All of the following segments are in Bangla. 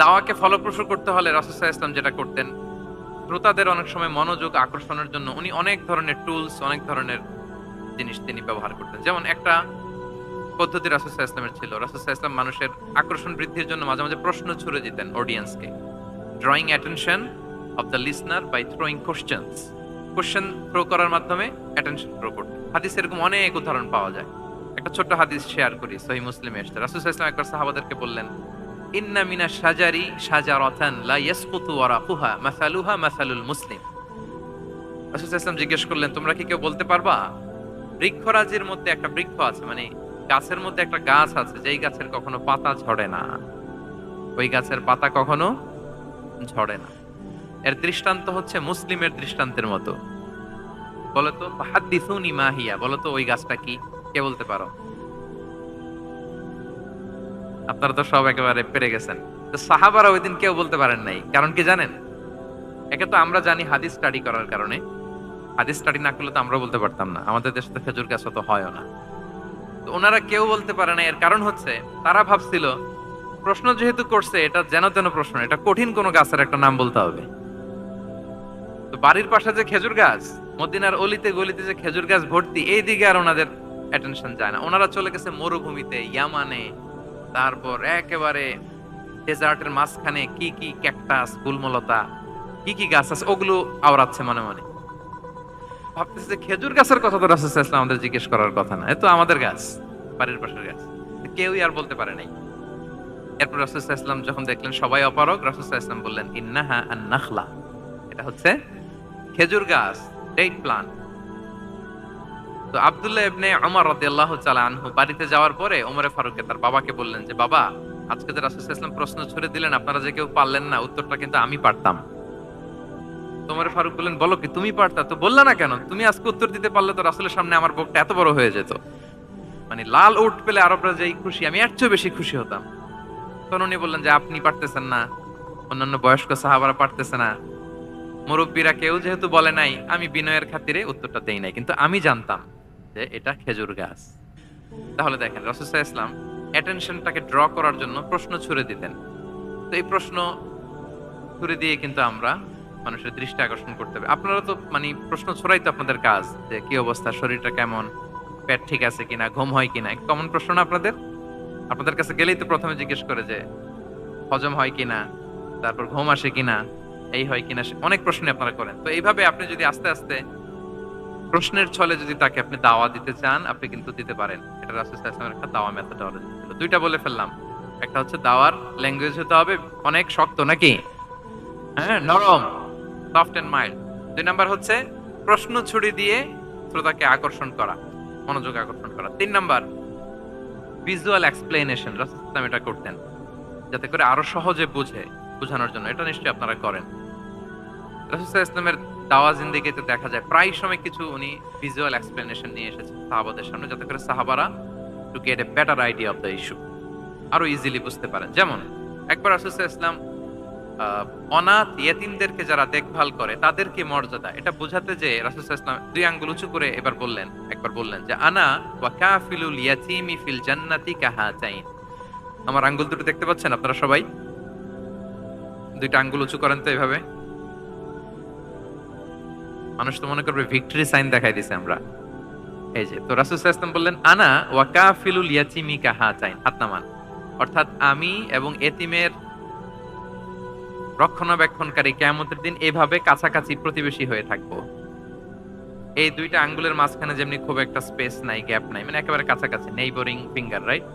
দাওয়াকে ফলপ্রসূ করতে হলে রাসুসাহ ইসলাম যেটা করতেন, শ্রোতাদের অনেক সময় মনোযোগ আকর্ষণের জন্য উনি অনেক ধরনের টুলস অনেক ধরনের জিনিস তিনি ব্যবহার করতেন। যেমন একটা পদ্ধতি রাসুসাহ ইসলামের ছিল। রাসুসাহ ইসলাম মানুষের আকর্ষণ বৃদ্ধির জন্য মাঝে মাঝে প্রশ্ন ছুড়ে দিতেন অডিয়েন্সকে drawing attention of the listener by throwing questions question throw করার মাধ্যমে অ্যাটেনশন থ্রো করতেন। হাদিস এরকম অনেক উদাহরণ পাওয়া যায়। একটা ছোট্ট হাদিস শেয়ার করি সহি মুসলিমে এসছে। রাসুসাহ ইসলাম একবার সাহাবাদেরকে বললেন ইন্না মিনা সাজারি সাজারাতান লা ইয়াসকুতু ওয়ারাকুহা, মাসালুহা মাসালুল মুসলিম। রাসূল ইসলাম জিজ্ঞেস করলেন, তোমরা কি কেউ বলতে পারবা? বৃক্ষরাজির মধ্যে একটা বৃক্ষ আছে মানে গাছের মধ্যে একটা গাছ আছে, যেই গাছের কখনো পাতা ঝরে না। ওই গাছের পাতা কখনো ঝরে না। এর দৃষ্টান্ত হচ্ছে মুসলিমের দৃষ্টান্তের মতো। বলতো হাদ্দিসুনি মাহিয়া বলতো, ওই গাছটা কি? কে বলতে পারো? আপনারা তো সব একেবারে পেরে গেছেন। তো সাহাবারা ওই দিন কেউ বলতে পারেন নাই। কারণ কি জানেন? একে তো আমরা জানি হাদিস স্টাডি করার কারণে। হাদিস স্টাডি না করলে তো আমরা বলতে পারতাম না। আমাদের দেশে তো খেজুর গাছ তো হয়ও না। তো ওনারা কেউ বলতে পারে না এর কারণ হচ্ছে, তারা ভাবছিল, প্রশ্ন যেহেতু করছে, এটা যেন তেন প্রশ্ন, এটা কঠিন কোনো গাছের একটা নাম বলতে হবে। তো বাড়ির পাশে যে খেজুর গাছ, মদিনার অলিতে গলিতে যে খেজুর গাছ ভর্তি এই দিকে আর ওনাদের অ্যাটেনশন যায় না। ওনারা চলে গেছে মরুভূমিতে, ইয়ামানে তারপর একেবারে ডেজার্টের মাঝখানে কি কি ক্যাকটাস, গুলমলতা, কি কি গাছ আছে, ওগুলো আওড়াচ্ছে মনে মনে। ভাবতেছে যে খেজুর গাছের কথা তো রাসুল ইসলাম আমাদের জিজ্ঞেস করার কথা না। এ তো আমাদের গাছ, বাড়ির পাশের গাছ। কেউই আর বলতে পারে নাই। এরপর রাসুল ইসলাম যখন দেখলেন সবাই অপারক রাসুল ইসলাম বললেন, ইন্নাহা আন নাখলা এটা হচ্ছে খেজুর গাছ ডেট প্লান তো আব্দুল্লাহ ইবনে ওমর রাদিয়াল্লাহু তাআলা আনহু বাড়িতে যাওয়ার পরে ওমরে ফারুককে তার বাবাকে বললেন যে, বাবা, আজকে যে রাসূল সাল্লাল্লাহু প্রশ্ন ছুড়ে দিলেন, আপনারা যে কেউ পারলেন না, উত্তরটা কিন্তু আমি পারতাম। তো ওমরে ফারুক বললেন, বলো কি, তুমি পারতা? তো বললা না কেন, তুমি আজকে উত্তর দিতে পারলে তো রাসূলের সামনে আমার বুকটা এত বড় হয়ে যেত। মানে লাল উট পেলে আরবরা যেই খুশি, আমি এর চেয়েও বেশি খুশি হতাম। তখন উনি বললেন যে, আপনি পারতেছেন না, অন্যান্য বয়স্ক সাহাবারা পারতেছে না। মুরব্বীরা কেউ যেহেতু বলে নাই, আমি বিনয়ের খাতিরে উত্তরটা দেই নাই, কিন্তু আমি জানতাম। যে এটা খেজুর গাছ। তাহলে দেখেন রসুসাহ ইসলাম অ্যাটেনশনটাকে ড্র করার জন্য প্রশ্ন ছুড়ে দিতেন। তো এই প্রশ্ন ছুড়ে দিয়ে কিন্তু আমরা মানুষের দৃষ্টি আকর্ষণ করতে হবে আপনারা তো মানে প্রশ্ন ছড়াই তো আপনাদের কাজ, যে কি অবস্থা, শরীরটা কেমন, পেট ঠিক আছে কিনা, ঘুম হয় কিনা কমন প্রশ্ন না আপনাদের? আপনাদের কাছে গেলেই তো প্রথমে জিজ্ঞেস করে যে, হজম হয় কিনা, তারপর ঘুম আসে কিনা, এই হয় কিনা অনেক প্রশ্ন আপনারা করেন। তো এইভাবে আপনি যদি আস্তে আস্তে প্রশ্নের ছলে যদি তাকে আপনি দাওয়া দিতে চান, আপনি কিন্তু দিতে পারেন। এটা রাসূল ওয়াসাল্লামের একটা দাওয়া মেথডোলজি ছিল দুইটা বলে ফেললাম। একটা হচ্ছে দাওয়ার ল্যাঙ্গুয়েজ হতে হবে, অনেক শক্ত নাকি? হ্যাঁ নরম সফট এন্ড মাইল্ড দুই নাম্বার হচ্ছে প্রশ্ন ছুড়ি দিয়ে শ্রোতাকে আকর্ষণ করা, মনোযোগ আকর্ষণ করা। তিন নাম্বার ভিজুয়াল এক্সপ্লেনেশন রাসূল ইসলাম এটা করতেন, যাতে করে আরও সহজে বুঝে, বোঝানোর জন্য। এটা নিশ্চয়ই আপনারা করেন। রাসূল ইসলামের দাওয়া জিন্দিগিতে দেখা যায়। প্রায় সময় কিছু উনি ভিজুয়াল এক্সপ্লেনেশন নিয়ে এসেছেন সাহাবাদের সামনে, যাতে করে সাহাবারা to get a better idea of the issue আরও ইজিলি বুঝতে পারেন। যেমন, একবার রাসূল ইসলাম অনাথ ইয়েতিমদেরকে যারা দেখভাল করে তাদেরকে মর্যাদা? এটা বোঝাতে যে রাসূল ইসলাম দুই আঙ্গুল উঁচু করে এবার বললেন, একবার বললেন যে, আনা ওয়া কাফিলুল ইয়াতিমি ফিল জান্নাতি কাহাতাইন। আমার আঙ্গুল দুটো দেখতে পাচ্ছেন আপনারা সবাই? দুইটা আঙ্গুল উঁচু করেন তো এইভাবে মানুষ তো মনে করবে ভিক্টরি সাইন দেখাই দিছে আমরা। এই যে, তো রাসূল ওয়াসাল্লাম বললেন, আনা ওয়া কাফিলুল ইয়াতিমি কাহাতাইন হাত নামান। অর্থাৎ আমি এবং এতিমের রক্ষণাবেক্ষণকারী কেয়ামতের দিন এভাবে কাছাকাছি প্রতিবেশী হয়ে থাকব। এই দুইটা আঙ্গুলের মাঝখানে যেমনি খুব একটা স্পেস নাই, গ্যাপ নাই মানে একেবারে কাছাকাছি, নেইবরিং ফিঙ্গার, রাইট?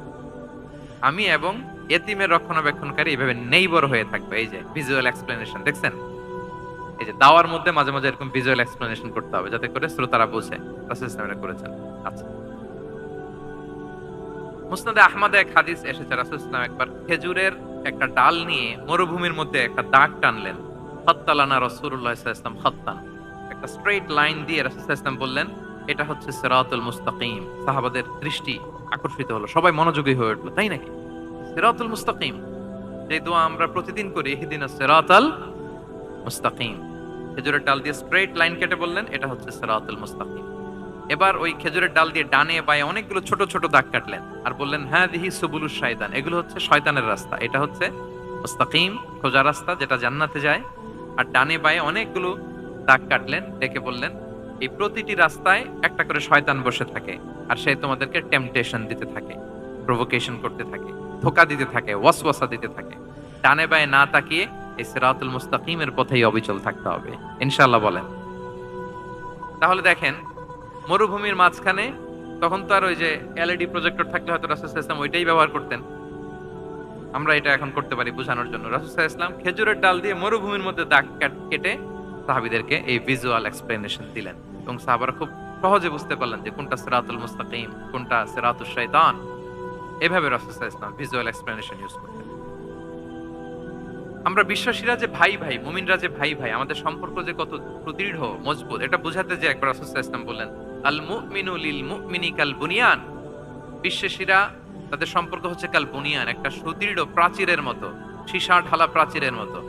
আমি এবং এতিমের রক্ষণাবেক্ষণকারী এইভাবে নেইবর হয়ে থাকবে। এই যে, ভিজুয়াল এক্সপ্লেনেশন, দেখছেন? এই যে দাওয়ার মধ্যে মাঝে মাঝে এরকম ভিজুয়াল এক্সপ্লেনেশন করতে হবে, যাতে করে শ্রোতারা বোঝে রাসূল ইসলাম করেছেন। আচ্ছা। মুসনাদে আহমদে এক হাদিস এসেছে, রাসূল ইসলাম একবার খেজুরের একটা ডাল নিয়ে মরুভূমির মধ্যে একটা দাগ টানলেন। হত্তালানা আলাইহি ওয়াসাল্লাম খাত্তান। একটা স্ট্রেট লাইন দিয়ে রাসূল ওয়াসাল্লাম বললেন, এটা হচ্ছে সিরাতুল মুস্তাকিম। সাহাবাদের দৃষ্টি আকর্ষিত হলো, সবাই মনোযোগী হয়ে উঠল, তাই নাকি? সিরাতুল মুস্তাকিম। যে দোয়া আমরা প্রতিদিন করি ইহদিনাস সিরাতাল মুস্তাকিম। খেজুরের ডাল দিয়ে স্ট্রেট লাইন কেটে বললেন, এটা হচ্ছে সিরাতুল মুস্তাকিম। এবার ওই খেজুরের ডাল দিয়ে ডানে বায়ে অনেকগুলো ছোট ছোট দাগ কাটলেন আর বললেন হ্যাঁ দিহি সুবুলুস শয়তান, এগুলো হচ্ছে শয়তানের রাস্তা, এটা হচ্ছে মুস্তাকিম সোজা রাস্তা যেটা জান্নাতে যায়। আর ডানে বায়ে অনেকগুলো দাগ কাটলেন, ডেকে বললেন, এই প্রতিটি রাস্তায় একটা করে শয়তান বসে থাকে আর সে তোমাদেরকে টেম্পটেশন দিতে থাকে প্রভোকেশন করতে থাকে, ধোকা দিতে থাকে, ওয়াসওয়াসা দিতে থাকে। ডানে বায়ে না তাকিয়ে এই সিরাতুল মুস্তাকিমের পথেই অবিচল থাকতে হবে। ইনশাআল্লাহ বলেন। তাহলে দেখেন, মরুভূমির মাঝখানে তখন তো আর ওই যে এলইডি প্রজেক্টর থাকলে হয়তো রাসুল ইসলাম ওইটাই ব্যবহার করতেন। আমরা এটা এখন করতে পারি বোঝানোর জন্য। রাসুল ইসলাম খেজুরের ডাল দিয়ে মরুভূমির মধ্যে দাগ কেটে সাহাবিদেরকে এই ভিজুয়াল এক্সপ্লেনেশন দিলেন। এবং সাহাবারা খুব সহজে বুঝতে পারলেন যে কোনটা সিরাতুল মুস্তাকিম, কোনটা সিরাতুল শাইতান। এভাবে রাসুল ইসলাম ভিজুয়াল এক্সপ্লেনেশন ইউজ করতেন। আমরা বিশ্বাসীরা যে ভাই ভাই, মুমিনরা যে ভাই ভাই, আমাদের সম্পর্ক যে কত সুদৃঢ়, মজবুত, এটা বোঝাতে যে একবার রাসূল ওয়াসাল্লাম বললেন, আল মুমিনু লিল মুমিনি কাল বুনিয়ান। বিশ্বাসীরা, তাদের সম্পর্ক হচ্ছে কাল বুনিয়ান, একটা সুদৃঢ় প্রাচীরের মতো, সীসা ঢালা প্রাচীরের মতো।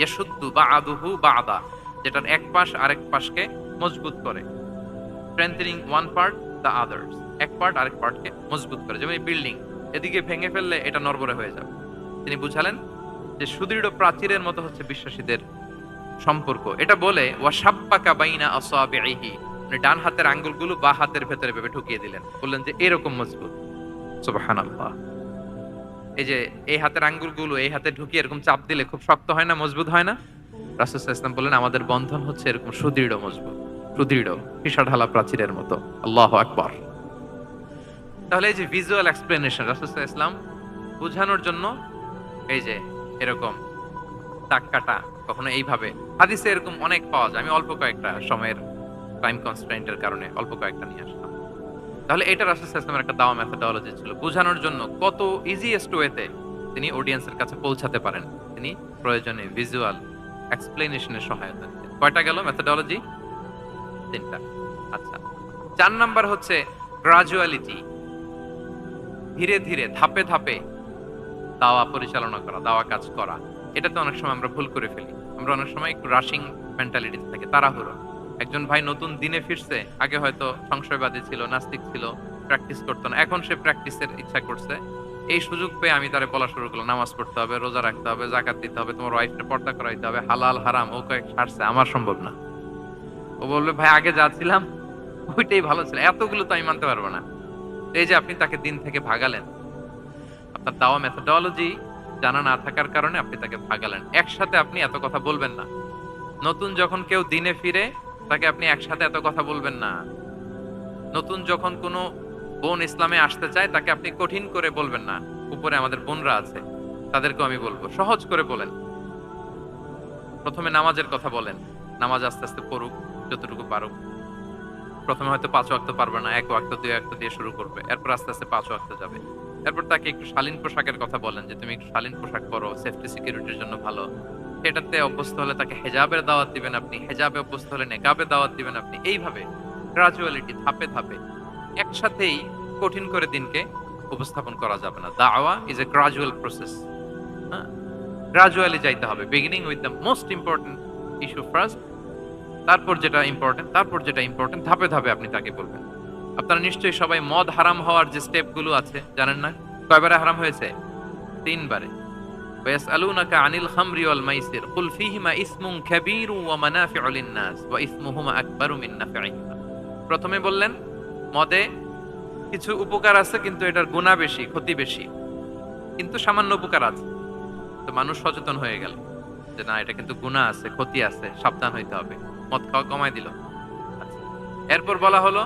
ইয়াশুদ্দু বা আদুহু বা আদা যেটার এক পাশ আরেক পাশকে মজবুত করে। Strengthening one part the others এক পার্ট আরেক পার্টকে মজবুত করে, যেমন বিল্ডিং এদিকে ভেঙে ফেললে এটা নরবরে হয়ে যাবে। তিনি বুঝালেন যে সুদৃঢ় প্রাচীরের মতো হচ্ছে বিশ্বাসীদের সম্পর্ক। এটা বলে ওয়াসাব্বাকা বাইনা আসাবিহি মানে ডান হাতের আঙ্গুলগুলো বা হাতের ভেতরে ভেবে ঢুকিয়ে দিলেন। বললেন যে, এরকম মজবুত। এই যে, এই হাতের আঙ্গুলগুলো এই হাতে ঢুকিয়ে এরকম চাপ দিলে খুব শক্ত হয় না, মজবুত হয় না? রাসূল আলাইহি বললেন আমাদের বন্ধন হচ্ছে এরকম সুদৃঢ় মজবুত, সুদৃঢ় ফিসা ঢালা প্রাচীরের মতো। আল্লাহু আকবার। তাহলে এই যে ভিজুয়াল এক্সপ্লেনেশন রাসূল ইসলাম বোঝানোর জন্য এই যে এরকম দাগ কাটা কখনো এইভাবে। হাদিসে এরকম অনেক পাওয়া যায়। আমি অল্প কয়েকটা সময়ের টাইম কনস্ট্রেন্টের কারণে অল্প কয়েকটা নিয়ে আসলাম। তাহলে এটা রাসূল সাল্লাল্লাহু একটা দাওয়া মেথডোলজি ছিল। বোঝানোর জন্য কত ইজিয়েস্ট ওয়েতে তিনি অডিয়েন্সের কাছে পৌঁছাতে পারেন। তিনি প্রয়োজনে ভিজুয়াল এক্সপ্লেনেশনের সহায়তা নিতেন। কয়টা গেল মেথডোলজি তিনটা। আচ্ছা চার নাম্বার হচ্ছে গ্রাজুয়ালিটি ধীরে ধীরে, ধাপে ধাপে দাওয়া পরিচালনা করা, দাওয়া কাজ করা। এটা তো অনেক সময় আমরা ভুল করে ফেলি। আমরা অনেক সময় একটু রাশিং মেন্টালিটি থাকে, তাড়াহুড়ো। একজন ভাই নতুন দিনে ফিরছে, আগে হয়তো সংশয়বাদী ছিল, নাস্তিক ছিল প্র্যাকটিস করতো না। এখন সে প্র্যাকটিসের ইচ্ছা করছে। এই সুযোগ পেয়ে আমি তারে বলা শুরু করলাম, নামাজ পড়তে হবে, রোজা রাখতে হবে, জাকাত দিতে হবে, তোমার ওয়াইফকে পর্দা করাইতে হবে, হালাল, হারাম, ও কয়েক ছাড়ছে আমার সম্ভব না। ও বলবে, ভাই, আগে যা ছিলাম, ওইটাই ভালো ছিল। এতগুলো তো আমি মানতে পারব না। এই যে আপনি তাকে দিন থেকে ভাগালেন আপনার দাওয়া মেথডোলজি জানা না থাকার কারণে আপনি তাকে ভাগালেন। একসাথে আপনি এত কথা বলবেন না। নতুন যখন কেউ দিনে ফিরে, তাকে আপনি একসাথে এত কথা বলবেন না। নতুন যখন কোনো বোন ইসলামে আসতে চায়, তাকে আপনি কঠিন করে বলবেন না। উপরে আমাদের বোনরা আছে, তাদেরকেও আমি বলব। সহজ করে বলেন। প্রথমে নামাজের কথা বলেন। নামাজ আস্তে আস্তে পড়ুক, যতটুকু পারুক। প্রথমে হয়তো পাঁচ ওয়াক্ত পারবে না, এক ওয়াক্ত, দুই ওয়াক্ত দিয়ে শুরু করবে। এরপর আস্তে আস্তে পাঁচ ওয়াক্ত যাবে। এরপর তাকে একটু শালীন পোশাকের কথা বলেন যে তুমি একটু শালীন পোশাক পরো সেফটি সিকিউরিটির জন্য ভালো। সেটাতে অভ্যস্ত হলে তাকে হেজাবের দাওয়াত দিবেন আপনি, হেজাবে অভ্যস্ত হলে নেকাবে দাওয়াত দিবেন আপনি। এইভাবে গ্রাজুয়ালিটি ধাপে ধাপে একসাথেই কঠিন করে দিনকে উপস্থাপন করা যাবে না। দাওয়া ইজ এ গ্রাজুয়াল প্রসেস হ্যাঁ? গ্রাজুয়ালি যাইতে হবে। Beginning with the most important issue first তারপর যেটা ইম্পর্টেন্ট তারপর যেটা ইম্পর্টেন্ট ধাপে ধাপে আপনি তাকে বলবেন। আপনারা নিশ্চয়ই সবাই মদ হারাম হওয়ার যে স্টেপগুলো আছে জানেন না কয়বারে হারাম হয়েছে তিনবারে ويسألونك عن الخمر والميسر قل فيهما اسم كبير ومنافع للناس وإثمهما أكبر من نفعهما প্রথমে বললেন মদে কিছু উপকার আছে কিন্তু এটার গুণা বেশি ক্ষতি বেশি কিন্তু সামান্য উপকার আছে তো মানুষ সচেতন হয়ে গেল যে না এটা কিন্তু গুণা আছে ক্ষতি আছে সাবধান হইতে হবে মদ খাওয়া কমাই দিল আচ্ছা। এরপর বলা হলো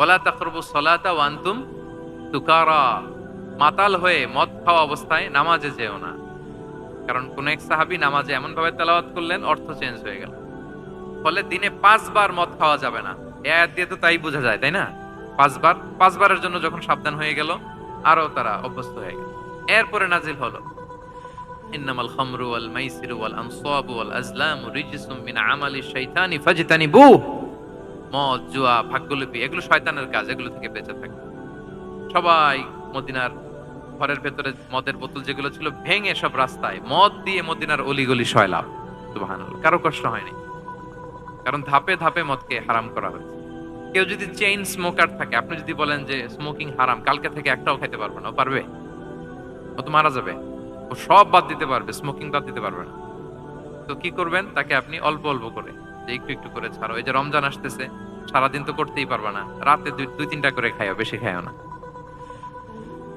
বলা তাকরবু সলাতা ওয়ান্তুম তুকারা। মাতাল হয়ে মদ খাওয়া অবস্থায় নামাজে যেও না। কারণ কোন এক সাহাবি নামাজে এমন ভাবে তেলাওয়াত করলেন, অর্থ চেঞ্জ হয়ে গেল। ফলে দিনে পাঁচবার মদ খাওয়া যাবে না। এ আয়াত দিয়ে তো তাই বোঝা যায়, তাই না? পাঁচবার, পাঁচবারের জন্য যখন সাবধান হয়ে গেল আরও তারা অভ্যস্ত হয়ে গেল। এরপরে নাজিল হলো, ইন্নামাল খামরু ওয়াল মাইসিরু ওয়াল আনসাবু ওয়াল আজলামু রিজসুম মিন আমালি শাইতানি ফাজতানিবু মদ, জুয়া, ভাগ্যলিপি, এগুলো শয়তানের কাজ, এগুলো থেকে বেঁচে থাকবে সবাই মদিনার ঘরের ভেতরে মদের বোতল যেগুলো ছিল, ভেঙে সব রাস্তায় মদ দিয়ে মদিনার অলিগলি শয়লাভ সুবহানাল্লাহ, কারও কষ্ট হয়নি। কারণ ধাপে ধাপে মদকে হারাম করা হয়েছে। কেউ যদি চেইন স্মোকার থাকে, আপনি যদি বলেন যে স্মোকিং হারাম, কালকে থেকে একটাও খেতে পারবে না পারবে? ও তো মারা যাবে। ও সব বাদ দিতে পারবে স্মোকিং বাদ দিতে পারবে না। তো কি করবেন? তাকে আপনি অল্প অল্প করে যে একটু একটু করে ছাড়ো। এই যে রমজান আসতেছে, সারাদিন তো করতেই পারবে না। রাতে দুই তিনটা করে খাইও, বেশি খাইও না।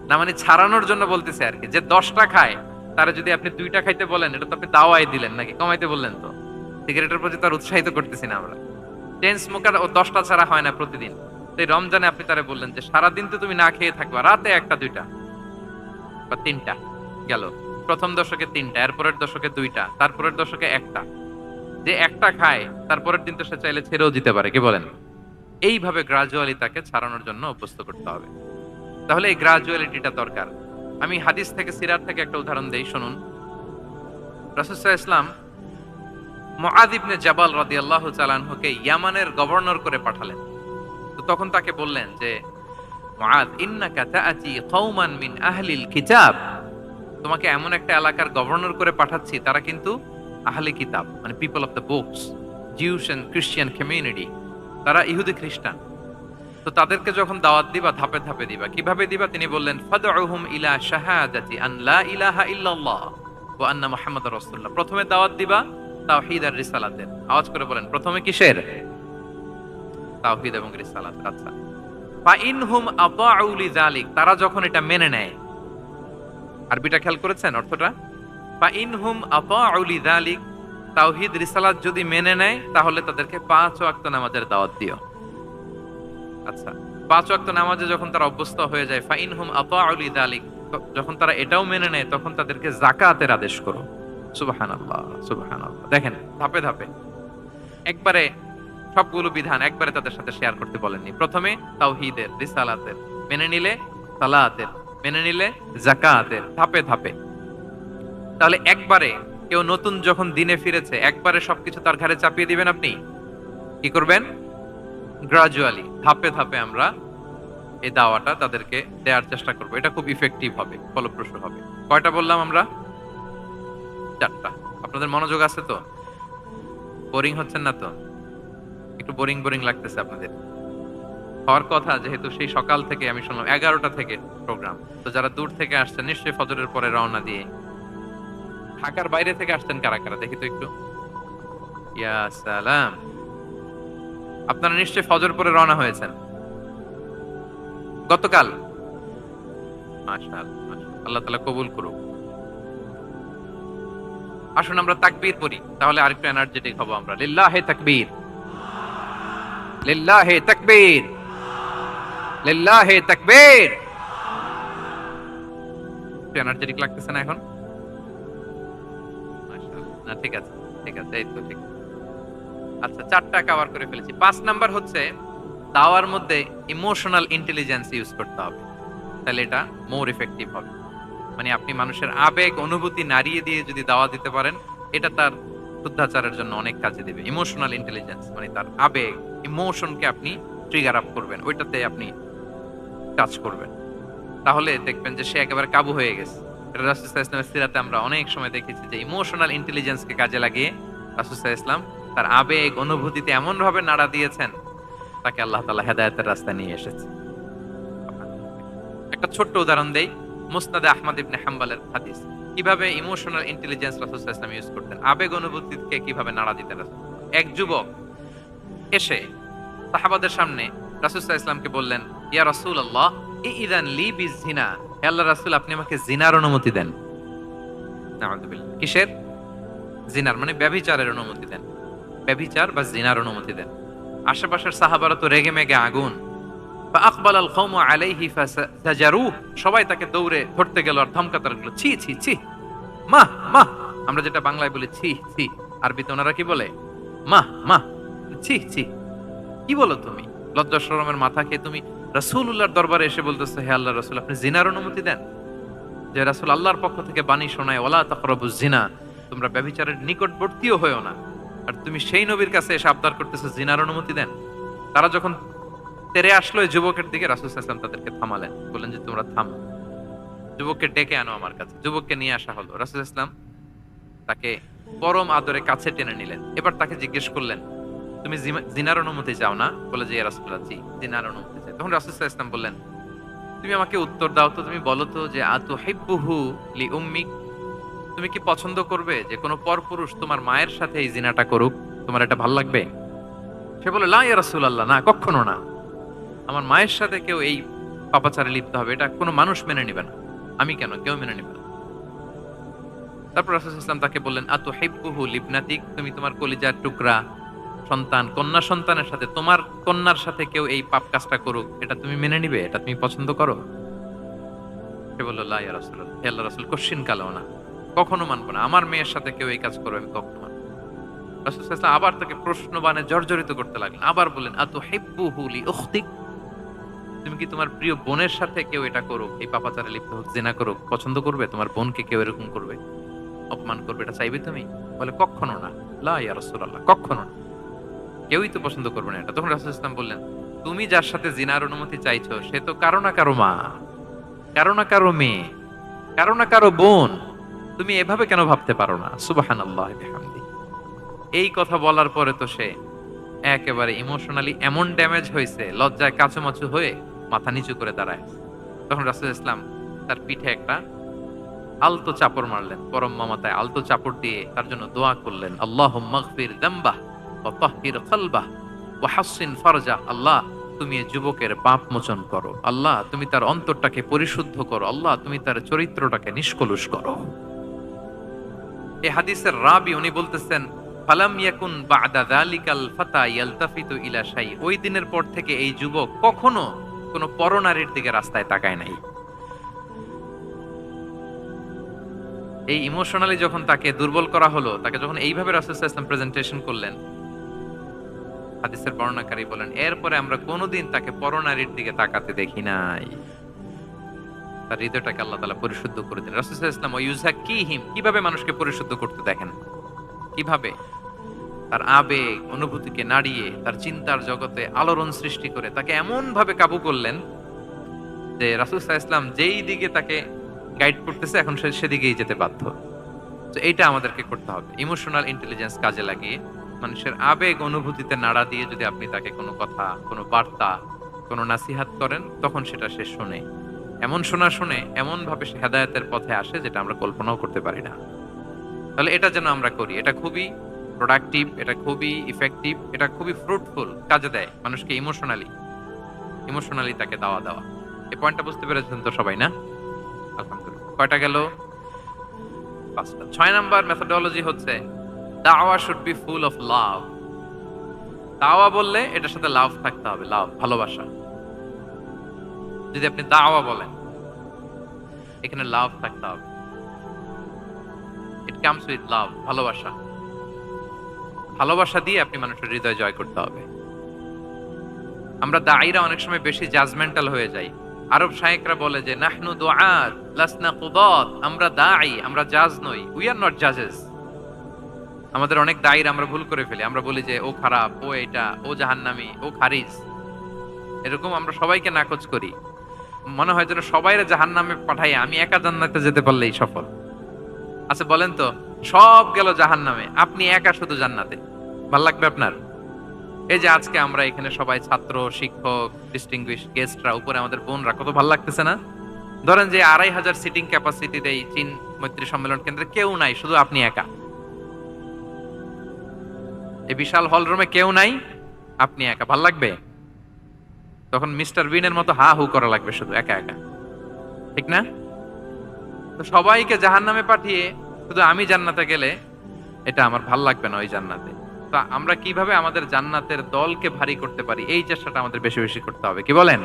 না মানে ছাড়ানোর জন্য বলতেছে আর কি, যে দশটা খায়, তারা যদি আপনি দুইটা খাইতে বলেন, এটা তো আপনি দাওয়াই দিলেন নাকি, কমাইতে বললেন তো। সিগারেটের প্রতি তার উৎসাহিত করতেছি না আমরা। চেন স্মোকার ও দশটা ছাড়া হয় না প্রতিদিন। এই রমজানে আপনি তারা বললেন যে, সারাদিন তো তুমি না খেয়ে থাকবা, রাতে একটা, দুইটা। বা তিনটা গেল। প্রথম দশকে তিনটা, এরপরের দশকে দুইটা, তারপরের দশকে একটা। যে একটা খায়, তারপরের দিন তো সে চাইলে ছেড়েও দিতে পারে। কি বলেন? এইভাবে গ্রাজুয়ালি তাকে ছাড়ানোর জন্য অভ্যস্ত করতে হবে। তাহলে এই গ্রাজুয়ালিটিটা দরকার। আমি হাদিস থেকে, সিরাত থেকে একটা উদাহরণ দেই, শুনুন। রাসুসাহ ইসলাম মুআদ ইবনে জাবাল রাদিয়াল্লাহু চালানহুকে ইয়ামানের গভর্নর করে পাঠালেন। তো তখন তাকে বললেন যে ইন্নাকা তাআতি মিন আহলিল কিতাব। তোমাকে এমন একটা এলাকার গভর্নর করে পাঠাচ্ছি, তারা কিন্তু আহলি কিতাব মানে people of the books Jews and Christian community তারা ইহুদি খ্রিস্টান। তো তাদেরকে যখন দাওয়াত দিবা, ধাপে ধাপে দিবা, কীভাবে দিবা? তিনি বললেন, ফাদউহুম ইলা শাহাদাতি আন লা ইলাহা ইল্লাল্লাহ ওয়া আন্না মুহাম্মাদুর রাসূলুল্লাহ। প্রথমে দাওয়াত দিবা, তাওহীদ আর রিসালাতের। আওয়াজ করে বলেন, প্রথমে কিসের? তাওহীদ এবং রিসালাত আচ্ছা। ফা ইনহুম আতাউ তারা যখন এটা মেনে নেয়। আরবিটা খেয়াল করেছেন অর্থটা? ফা ইনহুম আতাউ লিযালিক, তাওহীদ রিসালাত যদি মেনে নেয়, তাহলে তাদেরকে পাঁচ ওয়াক্ত নামাজের দাওয়াত দিও। আচ্ছা পাঁচ ওয়াক্ত নামাজে যখন তারা অভ্যস্ত হয়ে যায় ফাইন হুম আতাউলি দালিক যখন তারা এটাও মেনে নেয়, তখন তাদেরকে জাকাতের আদেশ করো। সুবহানাল্লাহ সুবহানাল্লাহ। দেখেন, ধাপে ধাপে। একবারে সবগুলো বিধান একবারে তাদের সাথে শেয়ার করতে বলেননি। প্রথমে তাওহীদের, রিসালাতের। মেনে নিলে সালাতের, মেনে নিলে জাকাতের ধাপে ধাপে। তাহলে একবারে কেউ নতুন যখন দিনে ফিরেছে, একবারে সবকিছু তার ঘাড়ে চাপিয়ে দিবেন আপনি? কি করবেন? গ্রাজুয়ালি ধাপে ধাপে আমরা এই দাওয়াটা তাদেরকে দেওয়ার চেষ্টা করব। এটা খুব ইফেক্টিভ হবে, ফলপ্রসূ হবে। কয়টা বললাম আমরা? চারটা। আপনাদের মনোযোগ আছে তো? বোরিং হচ্ছেন না তো? একটু বোরিং বোরিং লাগতেছে আপনাদের। হওয়ার কথা, যেহেতু সেই সকাল থেকে আমি শুনলাম, এগারোটা থেকে প্রোগ্রাম তো যারা দূর থেকে আসছেন, নিশ্চয়ই ফজরের পরে রওনা দিয়ে ঢাকার বাইরে থেকে আসছেন কারা কারা? দেখি তো একটু। ইয়া সালাম। আপনারা নিশ্চয়ই ফজর পরে রওনা হয়েছেন। গতকাল। আল্লাহ তাআলা কবুল করুক। আসুন আমরা তাকবীর পড়ি, তাহলে আরেকটু এনার্জেটিক হব আমরা। লিল্লাহে তাকবীর। লিল্লাহে তাকবীর। লিল্লাহে তাকবীর। এনার্জেটিক লাগতেছে না এখন। না, ঠিক আছে ঠিক আছে, এই তো ঠিক। আচ্ছা চারটা করে ফেলেছি। পাঁচ নাম্বার হচ্ছে, দাওয়ার মধ্যে ইমোশনাল ইন্টেলিজেন্স ইউজ করতে হবে। তাহলে এটা মোর হবে। মানে আপনি মানুষের আবেগ, অনুভূতি নাড়িয়ে দিয়ে যদি দাওয়া দিতে পারেন, এটা তার শুদ্ধাচারের জন্য অনেক কাজে দিবে। ইমোশনাল ইন্টেলিজেন্স মানে তার আবেগ ইমোশনকে আপনি ট্রিগার আপ করবেন, ওইটাতে আপনি টাচ করবেন। তাহলে দেখবেন যে সে একেবারে কাবু হয়ে গেছে। রাসুসাহ ইসলামের সিরাতে আমরা অনেক সময় দেখেছি যে ইমোশনাল ইন্টেলিজেন্সকে কাজে লাগিয়ে রাসুসাহ ইসলাম তার আবেগ, অনুভূতিতে এমন ভাবে নাড়া দিয়েছেন, তাকে আল্লাহ তালা হেদায়তের রাস্তা নিয়ে এসেছে। একটা ছোট্ট উদাহরণ দেই, মুসনাদে আহমদ ইবনে হাম্বালের হাদিস। কীভাবে ইমোশনাল ইন্টেলিজেন্স রাসূল ইসলাম ইউজ করতেন? আবেগ, অনুভূতিকে কীভাবে নাড়া রাসূল এক যুবক এসে সাহাবাদের সামনে রাসূল ইসলামকে বললেন, ইয়া রাসুল আল্লাহ ইদান লি বিজিনা আল্লাহ রাসূল, আপনি আমাকে জিনার অনুমতি দেন। কিসের? জিনার মানে ব্যভিচারের অনুমতি দেন। ব্যভিচার বা জিনার অনুমতি দেন। আশেপাশের সাহাবারা তো রেগে মেগে আগুন। আকবাল আল আলাইহি ফাজারু সবাই তাকে দৌড়ে ধরতে গেল আর ধমকাতে লাগল ছি ছি ছি। মা মা। আমরা যেটা বাংলায় বলি, ছি ছি। আরবিতে ওনারা কি বলে? মা মা। ছি ছি। কি বলো তুমি? লজ্জা শরমের মাথা খেয়ে তুমি রাসূলুল্লাহর দরবারে এসে বলতেছে, হে আল্লাহ রাসূল, আপনি জিনার অনুমতি দেন? যে রাসূল আল্লাহর পক্ষ থেকে বাণী শোনায় ওলা তাকরাবু জিনা তোমরা ব্যভিচারের নিকটবর্তীও হয়েও না। আর তুমি সেই নবীর কাছে এসে আবদার করতেছো, জিনার অনুমতি দেন। তারা যখন তেরে আসলো যুবকের দিকে রাসুল ইসলাম তাদেরকে থামালেন। বললেন যে, তোমরা থামো। যুবককে ডেকে আনো আমার কাছে। যুবককে নিয়ে আসা হলো। রাসুল ইসলাম তাকে পরম আদরে কাছে টেনে নিলেন। এবার তাকে জিজ্ঞেস করলেন, তুমি জিনার অনুমতি চাও না? বলে যে রাসুল্লাহ জি জিনার অনুমতি তখন রাসুল ইসলাম বললেন, তুমি আমাকে উত্তর দাও তো, তুমি বলো তো যে আতু হিব্বুহু লি উম্মিক? তুমি কি পছন্দ করবে যে, কোনো পরপুরুষ তোমার মায়ের সাথে এই জিনাটা করুক? তোমার এটা ভালো লাগবে? সে বলে লা ইয়া রাসূলুল্লাহ, না, কখনো না। আমার মায়ের সাথে কেউ এই পাপাচারে লিপ্ত হবে, এটা কোনো মানুষ মেনে নেবে না। আমি কেন? কেউ মেনে নেবে না। তারপর রাসূল ইসলাম তাকে বললেন আতু হিব্বুহু লিবনাতিক? তুমি তোমার কলিজার টুকরা সন্তান, কন্যা সন্তানের সাথে, তোমার কন্যার সাথে কেউ এই পাপ কাজটা করুক, এটা তুমি মেনে নিবে, এটা তুমি পছন্দ করো? সে বলল হে আল্লাহ রাসূল, কোশ্চিন কালেও না। কখনো মানবো না। আমার মেয়ের সাথে কেউ এই কাজ করবে আমি কখনো আবার তাকে প্রশ্ন বানে জর্জরিত করতে লাগলেন। আবার বললেন আতু হিব্বুহু লি উখতিক? তুমি কি তোমার প্রিয় বোনের সাথে কেউ এটা করুক? এই পাপাচারে লিপ্ত হোক, জেনা করুক, পছন্দ করবে? তোমার বোনকে কেউ এরকম করবে? অপমান করবে? এটা চাইবে তুমি? বলে, কখনো না। লা ইয়া রাসূলুল্লাহ, কখনো না। কেউই তো পছন্দ করবে না এটা। তখন রাসূল ইসলাম বললেন, তুমি যার সাথে জিনার অনুমতি চাইছো, সে তো কারও না কারও মা, কারও না কারও মেয়ে, কারও না কারও বোন। তুমি এভাবে কেন ভাবতে পারো না? সুবহানাল্লাহ, বিহামদি। এই কথা বলার পরে তো সে একেবারে ইমোশনালি এমন ড্যামেজ হয়েছে, লজ্জায় কাচুমাচু হয়ে মাথা নিচু করে দাঁড়ায়। তখন রাসুল ইসলাম তার পিঠে একটা আলতো চাপড় মারলেন, পরম মামাতায় আলতো চাপড় দিয়ে তার জন্য দোয়া করলেন আল্লাহ মাগফির দাম্বাহ। আল্লাহ, তুমি যুবকের পাপ মোচন করো। আল্লাহ, তুমি তার অন্তরটাকে পরিশুদ্ধ করো। আল্লাহ, তুমি তার চরিত্রটাকে নিষ্কলুষ করো। এই হাদিসের রাবি, উনি বলতেছেন, ফালাম ইয়াকুন বাদা ফাতা ইলা ওই দিনের পর থেকে এই যুবক কখনো কোনো পরনারীর দিকে রাস্তায় তাকায় নাই। এই ইমোশনালি যখন তাকে দুর্বল করা হলো, তাকে যখন এইভাবে রাসূল প্রেজেন্টেশন করলেন হাদিসের বর্ণনাকারী বলেন, এরপরে আমরা কোনোদিন তাকে পরনারীর দিকে তাকাতে দেখি নাই। তার হৃদয়টাকে আল্লাহ তাআলা পরিশুদ্ধ করে দিন রাসূল ইসলাম ওয়ুজাক্কিহিম কীভাবে মানুষকে পরিশুদ্ধ করতে দেখেন? কীভাবে? তার আবেগ, অনুভূতিকে নাড়িয়ে, তার চিন্তার জগতে আলোড়ন সৃষ্টি করে তাকে এমন ভাবে কাবু করলেন যে রাসূল ইসলাম যেই দিকে তাকে গাইড করতেছে, এখন সে সেদিকেই যেতে বাধ্য। তো এইটা আমাদেরকে করতে হবে। ইমোশনাল ইন্টেলিজেন্স কাজে লাগিয়ে মানুষের আবেগ, অনুভূতিতে নাড়া দিয়ে যদি আপনি তাকে কোনো কথা, কোনো বার্তা, কোনো নাসিহাত করেন, তখন সেটা সে শোনে। এমন শোনা শুনে এমনভাবে সে হেদায়তের পথে আসে যেটা আমরা কল্পনাও করতে পারি না। তাহলে এটা যেন আমরা করি। এটা খুবই প্রোডাক্টিভ এটা খুবই ইফেক্টিভ এটা খুবই ফ্রুটফুল কাজে দেয় মানুষকে ইমোশনালি ইমোশনালি তাকে দাওয়া দেওয়া। এই পয়েন্টটা বুঝতে পেরেছেন তো সবাই না? আলহামদুলিল্লাহ। কয়টা গেল? পাঁচটা। ছয় নাম্বার মেথোডোলজি হচ্ছে দাওয়া should be full of love দাওয়া বললে এটার সাথে লাভ থাকতে হবে লাভ ভালোবাসা। যদি আপনি দাওয়া বলেন, এখানে লাভ থাকতে হবে। ইট কামস উইথ লাভ ভালোবাসা। ভালোবাসা দিয়ে আপনি মানুষের হৃদয় জয় করতে হবে। আমরা দায়ীরা অনেক সময় বেশি জাজমেন্টাল হয়ে যাই। আরব শায়েকরা বলে যে, নাহনু দুআত, লাসনা কুদাত। আমরা দায়ী আমরা জাজ নই। উই আর নট জাজেস আমাদের অনেক দায়ীর আমরা ভুল করে ফেলি। আমরা বলি যে, ও খারাপ, ও এটা ও জাহান্নামি, ও খারিজ। এরকম আমরা সবাইকে নাকচ করি। মনে হয় যেন সবাই জাহান্নামে পাঠাই আমি একা জান্নাতে যেতে পারলেই সফল। আচ্ছা বলেন তো, সব গেল জাহান্নামে, আপনি একা শুধু জান্নাতে? ভালো লাগবে আপনার? এই যে আজকে আমরা এখানে সবাই ছাত্র, শিক্ষক ডিস্টিংগুইশ গেস্টরা উপরে আমাদের বোনরা, কত ভালো লাগতেছে না? ধরেন যে আড়াই হাজার সিটিং ক্যাপাসিটিতে এই চীন মৈত্রী সম্মেলন কেন্দ্রে কেউ নাই, শুধু আপনি একা। এই বিশাল হল রুমে কেউ নাই। আপনি একা, ভালো লাগবে? তখন মিস্টার বিনের মতো হা হু করা লাগবে শুধু, একা একা। ঠিক না? তো সবাইকে জাহান নামে পাঠিয়ে শুধু আমি জান্নাতে গেলে এটা আমার ভালো লাগবে না ওই জান্নাতে। তা আমরা কীভাবে আমাদের জান্নাতের দলকে ভারী করতে পারি? এই চেষ্টাটা আমাদের বেশি বেশি করতে হবে, কি বলেন?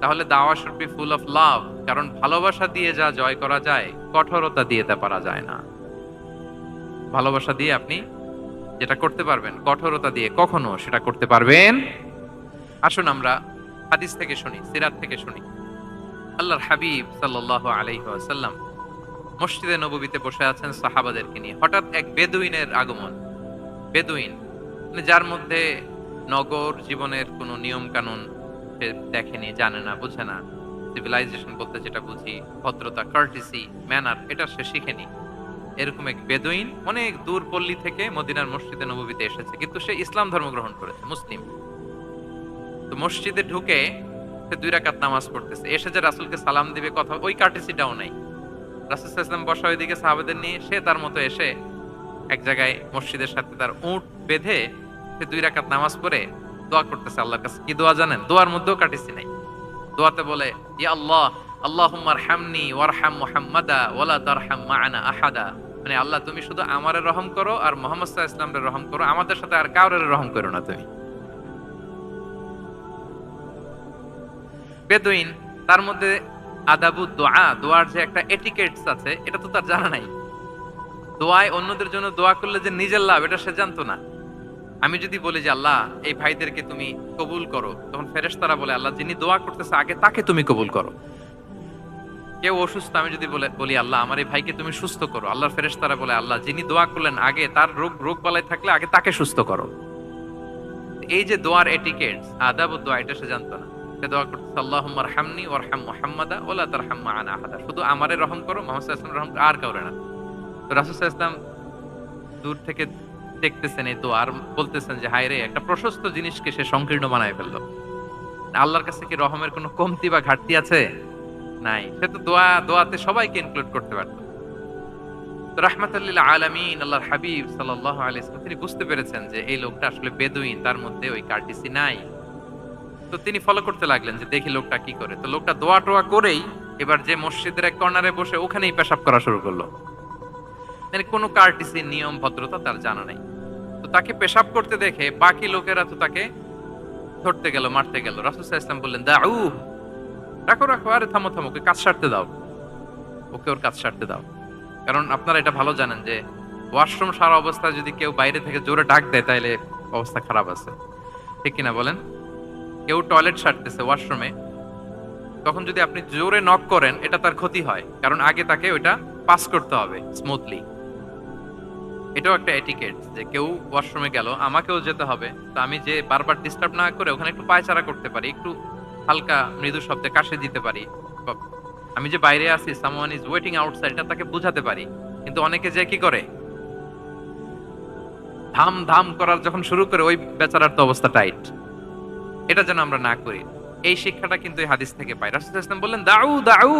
তাহলে দাওয়া should be full of love কারণ ভালোবাসা দিয়ে যা জয় করা যায়, কঠোরতা দিয়ে তা পারা যায় না। ভালোবাসা দিয়ে আপনি যেটা করতে পারবেন, কঠোরতা দিয়ে কখনো সেটা করতে পারবেন। আসুন আমরা হাদিস থেকে শুনি, সিরাত থেকে শুনি। আল্লাহর হাবিব সাল্লাল্লাহু আলাইহি ওয়াসাল্লাম মসজিদে নববীতে বসে আছেন সাহাবাদেরকে নিয়ে। হঠাৎ এক বেদুইনের আগমন। বেদুইন মানে যার মধ্যে নগর জীবনের কোনো নিয়ম কানুন সে দেখেনি, জানে না, বুঝে না। সিভিলাইজেশন বলতে যেটা বুঝি, ভদ্রতা কার্টিসি ম্যানার এটা সে শিখেনি। এরকম এক বেদুইন অনেক দূর পল্লী থেকে মদিনার মসজিদে নববীতে এসেছে, কিন্তু সে ইসলাম ধর্ম গ্রহণ করেছে, মুসলিম। তো মসজিদে ঢুকে সে দুই রাকাত নামাজ পড়তেছে। এসে যে রাসূলকে সালাম দিবে কথা, ওই কার্টিসিটাও নাই। রাসুল ইসলাম বসা ওইদিকে সাহাবাদের নিয়ে, সে তার মতো এসে এক জায়গায় মসজিদের সাথে তার উঁট বেঁধে সে দুই রাকাত নামাজ পড়ে দোয়া করতেছে আল্লাহর কাছে। কি দোয়া জানেন? দোয়ার মধ্যেও কাটিছি নাই। দোয়াতে বলে, ইয়া আল্লাহ হামনি ওয়ারহাম তারহাম মা'ানা আহাদা। মানে আল্লাহ, তুমি শুধু রহম করো আর মোহাম্মদ রহম করো, আমাদের সাথে আর কাউরের রহম করো না তুমি। বেদুইন, তার মধ্যে আদাবু দোয়া, দোয়ার যে একটা এটিকেটস আছে, এটা তো তার জানা নাই। দোয়ায় অন্যদের জন্য দোয়া করলে যে নিজের লাভ, এটা সে জানতো না। আমি যদি বলি যে, আল্লাহ, এই ভাইদেরকে তুমি কবুল করো, তখন ফেরেশতারা বলে, আল্লাহ, যিনি দোয়া করতেছে, আগে তাকে তুমি কবুল করো। কেউ অসুস্থ, আমি যদি বলে বলি, আল্লাহ, আমার এই ভাইকে তুমি সুস্থ করো। আল্লাহর ফেরেশতারা বলে, আল্লাহ, যিনি দোয়া করলেন আগে, তার রোগ রোগ বালাই থাকলে আগে তাকে সুস্থ করো। এই যে দোয়ার এটিকেটস আদাব দোয়া, এটা সে জানতো না। সে দোয়া করতেছে আল্লাহুম্মার হামনি ওয়ারহাম মুহাম্মাদা ওয়ালা তারহাম মা'ানা আহাদা। শুধু আমারে রহম করো, মোহাম্মদ আলাইহি রহম আর কাউরে না। তো রাসূল ওয়াসাল্লাম দূর থেকে দেখতেছেন এই দোয়া আর বলতেছেন যে হায় রে একটা প্রশস্ত জিনিসকে সে সংকীর্ণ বানায় ফেলল। আল্লাহর কাছে কি রহমের কোনো কমতি বা ঘাটতি আছে? নাই। সে তো দোয়া, দোয়াতে সবাইকে ইনক্লুড করতে পারত। তো রাহমাতাল্লিল আলামিন, আল্লাহর হাবিব আলাইহি ওয়াসাল্লাম, তিনি বুঝতে পেরেছেন যে এই লোকটা আসলে বেদুইন, তার মধ্যে ওই কার্টিসি নাই। তো তিনি ফলো করতে লাগলেন যে দেখি লোকটা কি করে। তো লোকটা দোয়া টোয়া করেই এবার যে মসজিদের এক কর্নারে বসে ওখানেই পেশাব করা শুরু করল। মানে কোনো কার্টিসি, নিয়ম, ভদ্রতা তার জানা নাই। তো তাকে পেশাব করতে দেখে বাকি লোকেরা তো তাকে ধরতে গেল, মারতে গেল। রাসুল ইসলাম বললেন দাউ রাখো রাখো, আরে থামো থামো, ওকে কাজ সারতে দাও। ওকে ওর কাজ সারতে দাও। কারণ আপনারা এটা ভালো জানেন যে ওয়াশরুম সারা অবস্থায় যদি কেউ বাইরে থেকে জোরে ডাক দেয়, তাহলে অবস্থা খারাপ আছে। ঠিক কিনা বলেন? কেউ টয়লেট সারতেছে ওয়াশরুমে, তখন যদি আপনি জোরে নক করেন, এটা তার ক্ষতি হয়। কারণ আগে তাকে ওইটা পাস করতে হবে স্মুথলি এটাও একটা এটিকেট যে কেউ ওয়াশরুমে গেল, আমাকেও যেতে হবে। তো আমি যে বারবার ডিস্টার্ব না করে ওখানে একটু পায়চারা করতে পারি, একটু হালকা মৃদু শব্দে কাশে দিতে পারি। আমি যে বাইরে আছি সামওয়ান ইজ ওয়েটিং আউটসাইড এটা তাকে বোঝাতে পারি। কিন্তু অনেকে যে কি করে? ধাম ধাম করার যখন শুরু করে, ওই বেচারার তো অবস্থা টাইট এটা যেন আমরা না করি। এই শিক্ষাটা কিন্তু এই হাদিস থেকে পাই। রাসূল ইসলাম বললেন, দাউ দাউ,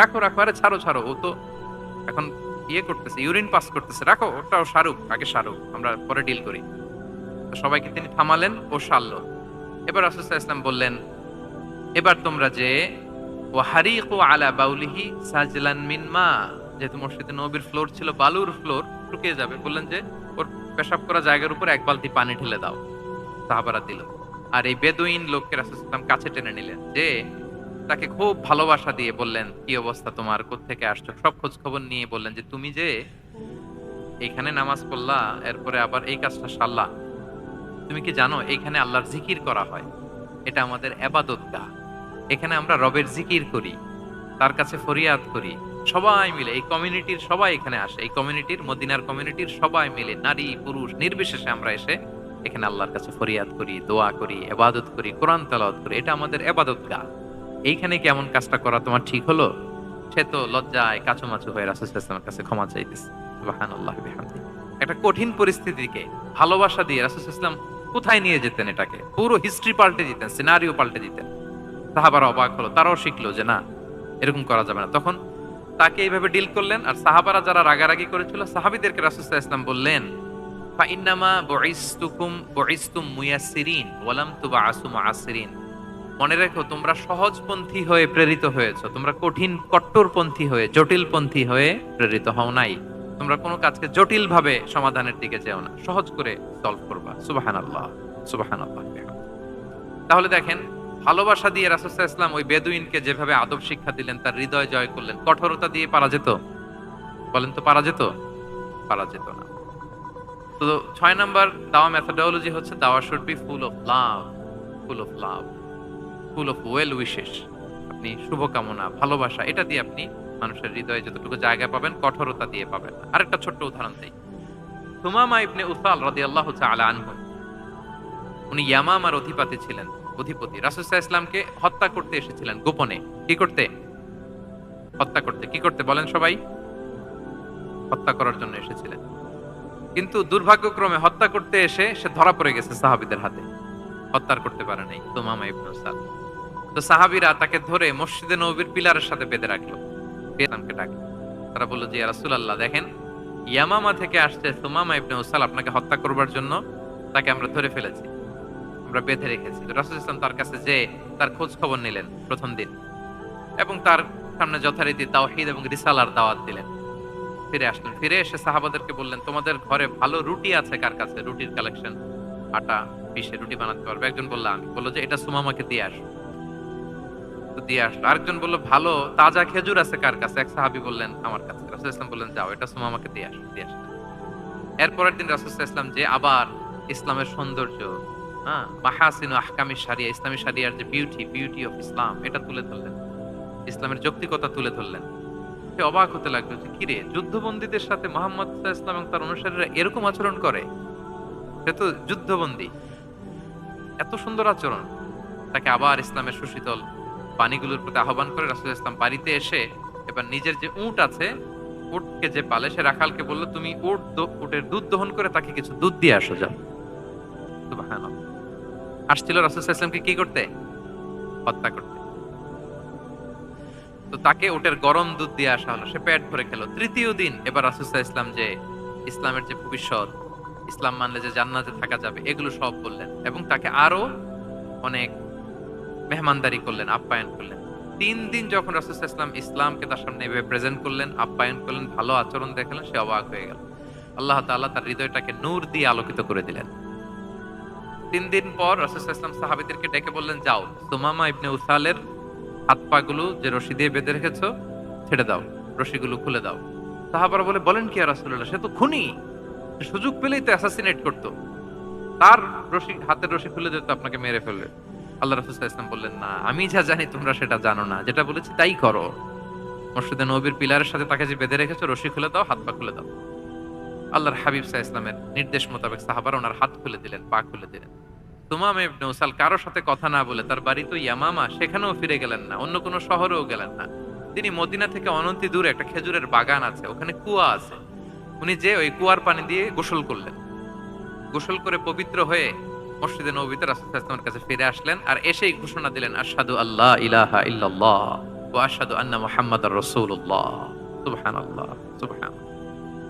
রাখো রাখো, আরে ছাড়ো ছাড়ো। ও তো এখন ইয়ে করতেছে ইউরিন পাস করতেছে। রাখো, ওটাও সারুক, আগে সারুক, আমরা পরে ডিল করি। সবাইকে তিনি থামালেন, ও সারলো। এবার রাসূল ইসলাম বললেন এবার তোমরা যে ও হারিকু আলা বাউলিহি সাজলান মিন মা যেহেতু মসজিদে নবীর ফ্লোর ছিল, বালুর ফ্লোর, শুকিয়ে যাবে। বললেন যে, ওর পেশাব করা জায়গার উপর এক বালতি পানি ঢেলে দাও সাহাবারা দিল। আর এই বেদুইন লোককে রাসূল ইসলাম কাছে টেনে নিলেন যে, তাকে খুব ভালোবাসা দিয়ে বললেন, কি অবস্থা তোমার? থেকে আসছো? সব খোঁজ খবর নিয়ে বললেন যে, তুমি যে, এখানে নামাজ পড়লা, এরপরে আবার এই কাজটা সারলা। তুমি কি জানো এইখানে আল্লাহর জিকির করা হয়? এটা আমাদের এবাদত গা। এখানে আমরা রবের জিকির করি, তার কাছে ফরিয়াদ করি। সবাই মিলে, এই কমিউনিটির সবাই এখানে আসে। এই কমিউনিটির, মদিনার কমিউনিটির সবাই মিলে, নারী, পুরুষ, নির্বিশেষে আমরা এসে এখানে আল্লাহর কাছে ফরিয়াদ করি, দোয়া করি, এবাদত করি, কোরআন তালাওয়াত করি। এটা আমাদের এবাদত গা। এইখানে কেমন কাজটা করা তোমার ঠিক হলো? সে তো লজ্জায় কাচুমাচু হয়ে রাসুলের কাছে ক্ষমা চাইতেছে। সুবহানাল্লাহ বিহামদি। একটা কঠিন পরিস্থিতিকে ভালোবাসা দিয়ে রাসুল ইসলাম কোথায় নিয়ে যেতেন এটাকে? পুরো হিস্ট্রি পাল্টে দিতেন সিনারিও পাল্টে দিতেন। সাহাবারা অবাক হলো, তারাও শিখলো যে না, এরকম করা যাবে না। তখন তাকে এইভাবে ডিল করলেন আর সাহাবারা যারা রাগারাগি করেছিল, সাহাবিদেরকে রাসুল ইসলাম বললেন, ফাইন্নামা বইস্তুকুম বইস্তুম মুয়াসিরিন ওয়ালাম তুবা আসু মুআসিরিন মনে রেখো, তোমরা সহজপন্থী হয়ে প্রেরিত হয়েছো, তোমরা কঠিন কট্টরপন্থী হয়ে, জটিলপন্থী হয়ে প্রেরিত হও নাই। তোমরা কোনো কাজকে জটিল ভাবে সমাধানের দিকে যেও না, সহজ করে সলভ করবা। সুবাহান আল্লাহ সুবাহান আল্লাহ তাহলে দেখেন ভালোবাসা দিয়ে রাসুসাহ ইসলাম ওই বেদুইনকে যেভাবে আদব শিক্ষা দিলেন, তার হৃদয় জয় করলেন, কঠোরতা দিয়ে পারা যেত? বলেন তো পারা যেত? পারা যেত না। তো ছয় নম্বর দাওয়া মেথোডোলজি হচ্ছে দাওয়া should be full of love full of love full of well wishes আপনি শুভকামনা, ভালোবাসা, এটা দিয়ে আপনি মানুষের হৃদয়ে যতটুকু জায়গা পাবেন, কঠোরতা দিয়ে পাবেন আরেকটা ছোট্ট উদাহরণ দেই। সুমামা ইবনে উসাল রাদিয়াল্লাহু তাআলা আনহু, উনি ইয়ামামার অধিপতি ছিলেন। অধিপতি। রাসূল ইসলামকে হত্যা করতে এসেছিলেন গোপনে। কি করতে? হত্যা করতে। কি করতে বলেন সবাই? হত্যা করার জন্য এসেছিলেন। কিন্তু দুর্ভাগ্যক্রমে হত্যা করতে এসে সে ধরা পড়ে গেছে সাহাবীদের হাতে। হত্যার করতে পারে নাই। সুমামা ইবনে উসাল তো সাহাবীরা তাকে ধরে মসজিদে নবীর পিলারের সাথে বেঁধে রাখল। ইসলামকে ডাকে তারা বলল, যে রাসূলুল্লাহ, দেখেন, ইয়ামামা থেকে আসছে সুমামা ইবনে উসাল আপনাকে হত্যা করবার জন্য। তাকে আমরা ধরে ফেলেছি। আমরা বেঁধে রেখেছি। রাসূল ইসলাম তার কাছে যে তার খোঁজ খবর নিলেন প্রথম দিন এবং তার সামনে যথারীতি তাওহীদ এবং রিসালার দাওয়াত দিলেন। ফিরে আসলেন। ফিরে এসে সাহাবাদেরকে বললেন, তোমাদের ঘরে ভালো রুটি আছে কার কাছে? রুটির কালেকশন আটা পিষে রুটি বানাতে পারবে? একজন বলল, আমি। বলল যে, এটা সুমামাকে দিয়ে আসো। দিয়ে আসলো। আরেকজন বলল, ভালো, তাজা খেজুর আছে কার কাছে? এক সাহাবি বললেন, আমার কাছে। রাসুল ইসলাম বললেন, যাও, এটা সুমামাকে দিয়ে আসো দিয়ে আসো। এরপরের দিন রাসুল ইসলাম যে আবার ইসলামের সৌন্দর্য হ্যাঁ মাহাসিন আহকামি সারিয়া ইসলামী সারিয়ার যে বিউটি বিউটি অফ ইসলাম এটা তুলে ধরলেন। ইসলামের যৌক্তিকতা তুলে ধরলেন। সে অবাক হতে লাগল যে, কিরে, যুদ্ধবন্দীদের সাথে মোহাম্মদ ইসলাম এবং তার অনুসারীরা এরকম আচরণ করে? সে তো যুদ্ধবন্দী। এত সুন্দর আচরণ। তাকে আবার ইসলামের সুশীতল পানিগুলোর প্রতি আহ্বান করে রাসুল ইসলাম বাড়িতে এসে এবার নিজের যে উট আছে, উটকে যে পালে, সে রাখালকে বলল, তুমি উট উটের দুধ দহন করে তাকে কিছু দুধ দিয়ে আসো, যাও। আসছিল রাসুল কি করতে? হত্যা করতে। তো তাকে ওটের গরম দুধ দিয়ে আসা হলো। সে পেট ভরে খেলো। তৃতীয় দিন এবার রাসুসাহ ইসলাম যে ইসলামের যে ভবিষ্যৎ, ইসলাম মানলে যে জান্নাতে থাকা যাবে, এগুলো সব বললেন এবং তাকে আরও অনেক মেহমানদারি করলেন, আপ্যায়ন করলেন। তিন দিন যখন রাসুসাহ ইসলাম ইসলামকে তার সামনে এভাবে প্রেজেন্ট করলেন, আপ্যায়ন করলেন, ভালো আচরণ দেখালেন, সে অবাক হয়ে গেল। আল্লাহ তাআলা তার হৃদয়টাকে নূর দিয়ে আলোকিত করে দিলেন। তিন দিন পর রাসুসাহ ইসলাম সাহাবিদেরকে ডেকে বললেন, যাও, সুমামা ইবনে উসালের হাত পা গুলো যে রশি দিয়ে বেঁধে রেখেছো, ছেড়ে দাও, রশিগুলো খুলে দাও। সাহাবারা বলে, বলেন কি আর রাসূলুল্লাহ, সে তো খুনি সুযোগ পেলেই তো অ্যাসাসিনেট করতো। তার রশি, হাতের রশি খুলে দিতে আপনাকে মেরে ফেলবে। আল্লাহ রাসূল সাল্লাল্লাহু আলাইহি ওয়াসাল্লাম বললেন, না, আমি যা জানি তোমরা সেটা জানো না, যেটা বলেছি তাই করো। মসজিদে নবীর পিলারের সাথে তাকে যে বেঁধে রেখেছো, রশি খুলে দাও, হাত পা খুলে দাও। আল্লাহর হাবিব আলাইহি ইসলামের নির্দেশ মোতাবেক সাহাবারা ওনার হাত খুলে দিলেন, পা খুলে দিলেন। তুমাম ইবনে উসাল কারোর সাথে কথা না বলে তার বাড়ি তো ইয়ামামা, সেখানেও ফিরে গেলেন না, অন্য কোনো শহরেও গেলেন না। তিনি মদিনা থেকে অনন্তি দূরে একটা খেজুরের বাগান আছে, ওখানে কুয়া আছে। উনি যে ওই কুয়ার পানি দিয়ে গোসল করলেন। গোসল করে পবিত্র হয়ে মসজিদে নবীতে রাসূলের কাছে ফিরে আসলেন আর এসেই ঘোষণা দিলেন, আশহাদু আল্লাহ ইলাহা ইল্লাল্লাহ ওয়া আশহাদু আন্না মুহাম্মাদার রাসূলুল্লাহ। সুবহানাল্লাহ সুবহান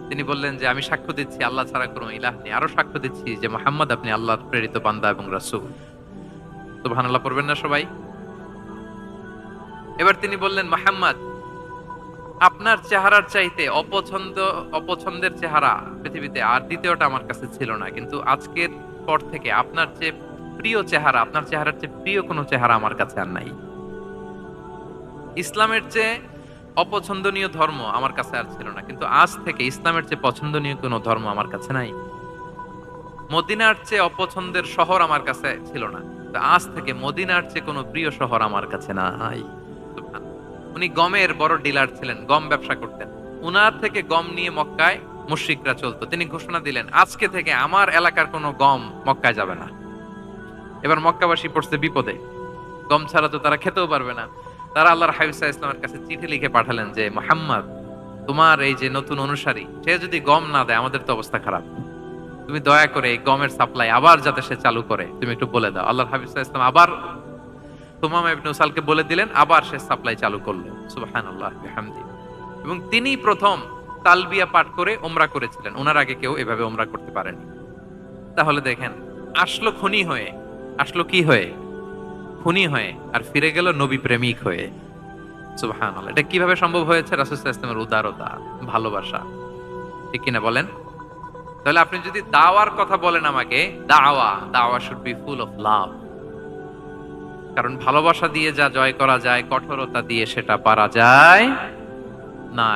তিনি বললেন যে, আমি সাক্ষ্য দিচ্ছি, আল্লাহ ছাড়া কোনো ইলাহ নেই। আরও সাক্ষ্য দিচ্ছি যে, মোহাম্মদ আপনি আল্লাহর প্রেরিত বান্দা এবং রাসূল। সুবহানাল্লাহ, পড়বেন না সবাই? এবার তিনি বললেন, মোহাম্মদ, আপনার চেহারার চাইতে অপছন্দ, অপছন্দের চেহারা পৃথিবীতে আর দ্বিতীয়টা আমার কাছে ছিল না। কিন্তু আজকের পর থেকে আপনার যে প্রিয় চেহারা, আপনার চেহারার চেয়ে প্রিয় কোনো চেহারা আমার কাছে আর নাই। ইসলামের চেয়ে অপছন্দনীয় ধর্ম আমার কাছে আর ছিল না, কিন্তু আজ থেকে ইসলামের চেয়ে পছন্দনীয় কোনো ধর্ম আমার কাছে নাই। মদিনার চেয়ে অপছন্দের শহর আমার কাছে ছিল না আজ থেকে মদিনার চেয়ে কোনো প্রিয় শহর আমার কাছে নাই। উনি গমের বড় ডিলার ছিলেন, গম ব্যবসা করতেন। উনার থেকে গম নিয়ে মক্কায় মুশরিকরা চলতো। তিনি ঘোষণা দিলেন, আজকে থেকে আমার এলাকার কোনো গম মক্কায় যাবে না। এবার মক্কাবাসী পড়ছে বিপদে। গম ছাড়া তো তারা খেতেও পারবে না। তারা আল্লাহর হাবিসা ইসলামের কাছে চিঠি লিখে পাঠালেন যে, মোহাম্মদ, তোমার এই যে নতুন অনুসারী, সে যদি গম না দেয়, আমাদের তো অবস্থা খারাপ। তুমি দয়া করে এই গমের সাপ্লাই আবার যাতে সে চালু করে, তুমি একটু বলে দাও। আল্লাহর হাবিসা ইসলাম আবার তুমাম ইবনে বলে দিলেন, আবার সে সাপ্লাই চালু করল। সুবহানাল্লাহ, বিহামদি। এবং তিনি প্রথম তালবিয়া পাঠ করে ওমরা করেছিলেন। ওনার আগে কেউ এভাবে ওমরা করতে পারেনি। তাহলে দেখেন, আসলো খুনি হয়ে, আসলো কি হয়ে? খুনি হয়ে আর ফিরে গেল নবী প্রেমিক হয়ে। সুবহানাল্লাহ। এটা কীভাবে সম্ভব হয়েছে? রাসূল ওয়াসাল্লামের উদারতা, ভালোবাসা। ঠিক কিনা বলেন? তাহলে আপনি যদি দাওয়ার কথা বলেন আমাকে, দাওয়া দাওয়া should be full of love কারণ ভালোবাসা দিয়ে যা জয় করা যায়, কঠোরতা দিয়ে সেটা পারা যায় না।